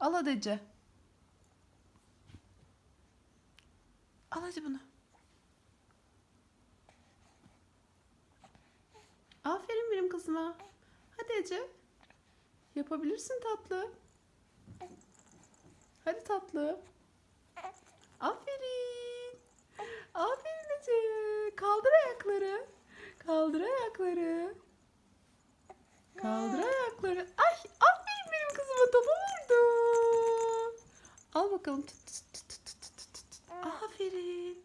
Al hadi Ece. Al hadi bunu. Aferin benim kızıma. Hadi Ece. Yapabilirsin tatlı. Hadi tatlı. Aferin. Aferin Ece. Kaldır ayakları. Kaldır ayakları. Kaldır ayakları. Ay aferin benim kızıma topa vurdu. Al bakalım. Tut, tut, tut, tut, tut, tut. Aferin.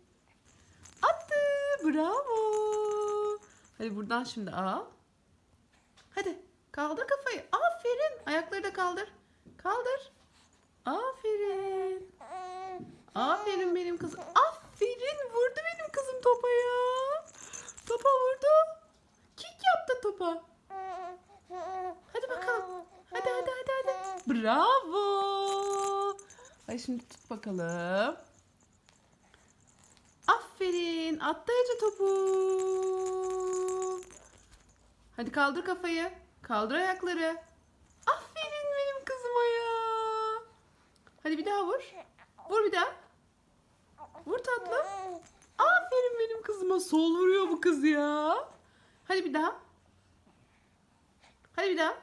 Attı. Bravo. Hadi buradan şimdi al. Hadi kaldır kafayı. Aferin. Ayakları da kaldır. Kaldır. Aferin. Aferin benim kızım. Aferin. Vurdu benim kızım topa ya. Topa vurdu. Kick yaptı topa. Hadi bakalım. Hadi hadi hadi hadi. Bravo. Hadi şimdi tut bakalım. Aferin. Attı topu. Hadi kaldır kafayı. Kaldır ayakları. Aferin benim kızıma ya. Hadi bir daha vur. Vur bir daha. Vur tatlım. Aferin benim kızıma. Sol vuruyor bu kız ya. Hadi bir daha. Hadi bir daha.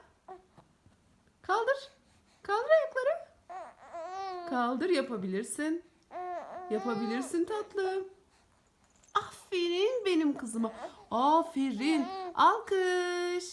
Kaldır. Kaldır yapabilirsin. Yapabilirsin tatlım. Aferin benim kızıma. Aferin. Alkış.